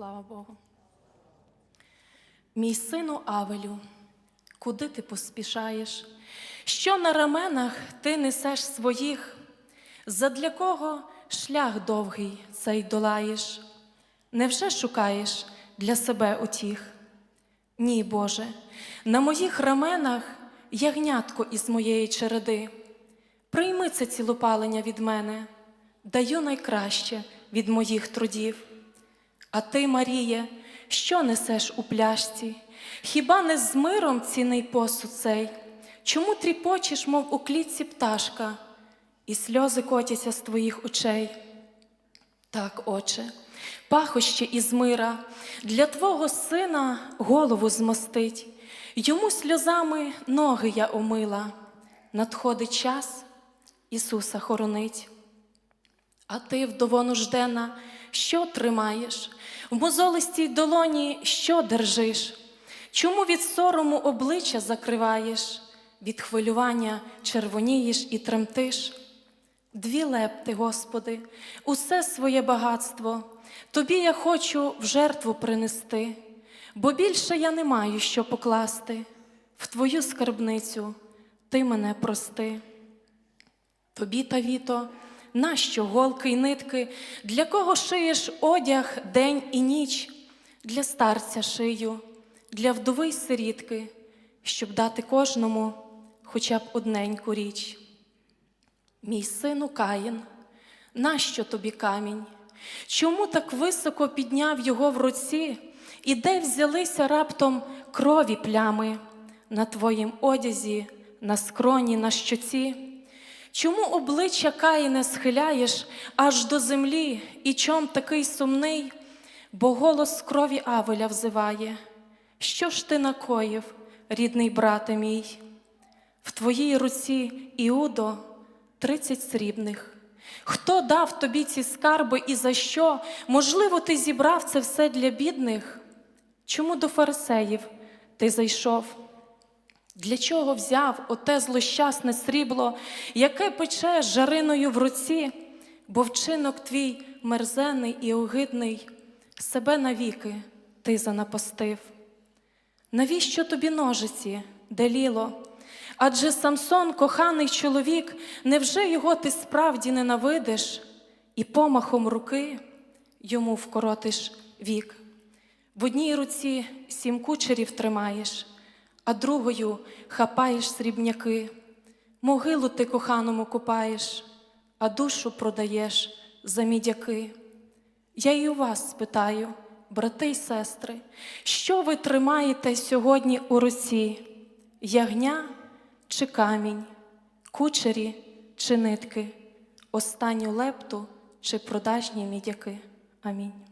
Слава Богу. Мій сину Авелю, куди ти поспішаєш? Що на раменах ти несеш своїх? Задля кого шлях довгий цей долаєш? Невже шукаєш для себе утіх? Ні, Боже, на моїх раменах ягнятко із моєї череди. Прийми це цілопалення від мене, даю найкраще від моїх трудів. А ти, Маріє, що несеш у пляшці? Хіба не з миром цінний посуд цей? Чому тріпочеш, мов у клітці пташка, і сльози котяться з твоїх очей? Так, Отче, пахощі із мира для Твого сина голову змостить, йому сльозами ноги я омила, надходить час Ісуса хоронить. А ти, вдово нуждена, що тримаєш? В мозолистій долоні що держиш? Чому від сорому обличчя закриваєш, від хвилювання червонієш і тремтиш? Дві лепти, Господи, усе своє багатство, Тобі я хочу в жертву принести, бо більше я не маю що покласти в Твою скарбницю, Ти мене прости. Тобі та віто, нащо голки й нитки, для кого шиєш одяг день і ніч, для старця шию, для вдови й сирітки, щоб дати кожному хоча б одненьку річ. Мій сину Каїн, нащо тобі камінь? Чому так високо підняв його в руці, і де взялися раптом крові плями на твоїм одязі, на скроні, на щоці? Чому обличчя Каїне схиляєш аж до землі, і чом такий сумний, бо голос крові Авеля взиває? Що ж ти накоїв, рідний брате мій? В твоїй руці, Іудо, тридцять срібних. Хто дав тобі ці скарби і за що? Можливо, ти зібрав це все для бідних? Чому до фарисеїв ти зайшов? Для чого взяв оте злощасне срібло, яке пече жариною в руці, бо вчинок твій мерзенний і огидний, себе навіки ти занапастив. Навіщо тобі ножиці, деліло? Адже Самсон, коханий чоловік, невже його ти справді ненавидиш, і помахом руки йому вкоротиш вік? В одній руці сім кучерів тримаєш, а другою хапаєш срібняки. Могилу ти коханому купаєш, а душу продаєш за мідяки. Я і у вас спитаю, брати й сестри, що ви тримаєте сьогодні у руці? Ягня чи камінь, кучері чи нитки, останню лепту чи продажні мідяки. Амінь.